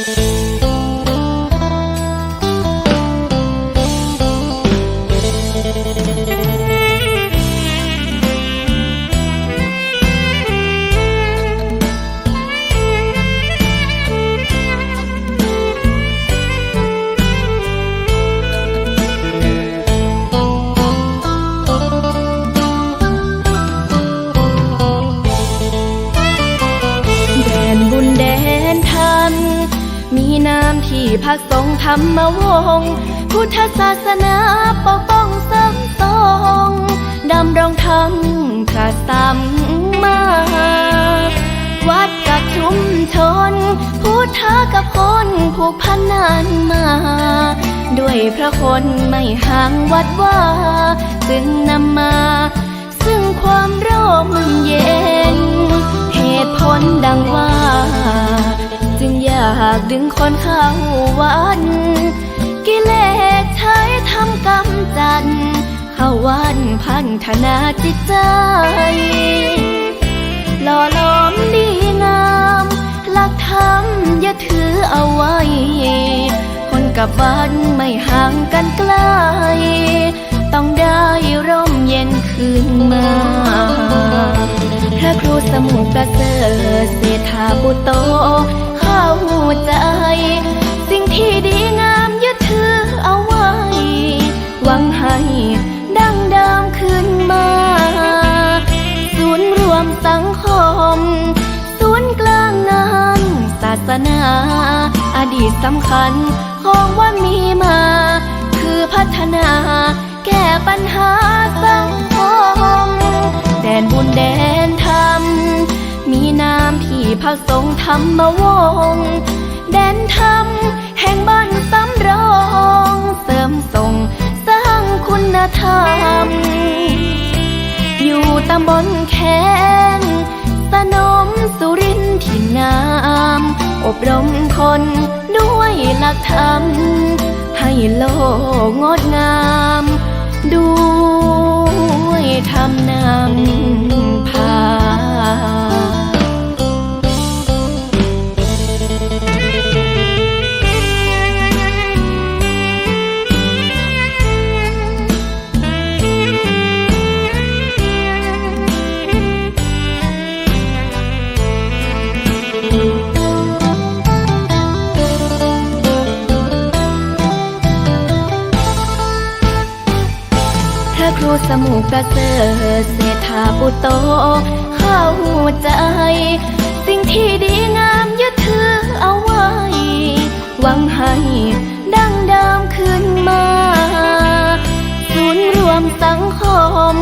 แีน้ำที่พักสงฆ์ธรรมวงศ์พุทธศาสนาปกป้องสังทรงดำรงธรรมพระสัมมาวัดกับชุมชน พุทธกับคนผูกพันนานมา ด้วยพระคนไม่ห่างวัดว่า จึงนำมา ดึงคนเข้าวัดกิเลสใช้ทำกำจัดเข้าวันพันธนาจิตใจ หล่อหลอมดีงาม หลักธรรมอย่าถือเอาไว้ คนกับวันไม่ห่างกันไกล ต้องได้ร่มเย็นคืนมาพระครูสมุประเสริฐเศรษฐาบุตโต เข้าใจ สิ่งที่ดีงามยึดถือเอาไว้ หวังให้ดังเดิมขึ้นมา ศูนย์รวมสังคม ศูนย์กลางงานศาสนา อดีตสำคัญของวันมีมา คือพัฒนา แก้ปัญหาสังคมแดนบุญแดน พักสงฆ์ธรรมวงศ์แดนธรรมแห่งบ้านสำรอง เสริมส่งสร้างคุณธรรม อยู่ตำบลแคนสนมสุรินทร์ที่งาม อบรมคนด้วยหลักธรรม ให้โลกงดงาม สมุประเสริฐเศรษฐาปุโต เข้าใจ สิ่งที่ดีงามยึดถือเอาไว้ หวังให้ดังเดิมขึ้นมา ศูนย์รวมสังคม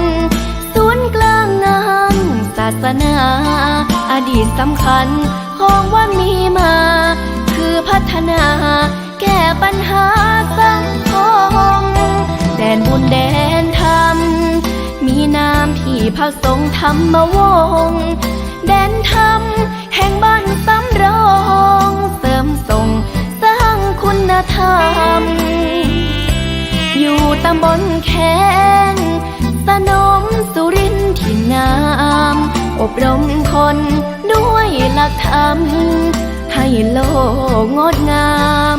ศูนย์กลางงานศาสนา อดีตสำคัญของวันมีมา คือพัฒนา แก้ปัญหาสังคมแดนบุญแดน ธรรมมีน้ำที่พักสงฆ์ธรรมวงศ์แดนธรรมแห่งบ้านสำรอง เสริมส่งสร้างคุณธรรม อยู่ตำบลแคนสนมสุรินทร์ที่งาม อบรมคนด้วยหลักธรรม ให้โลกงดงาม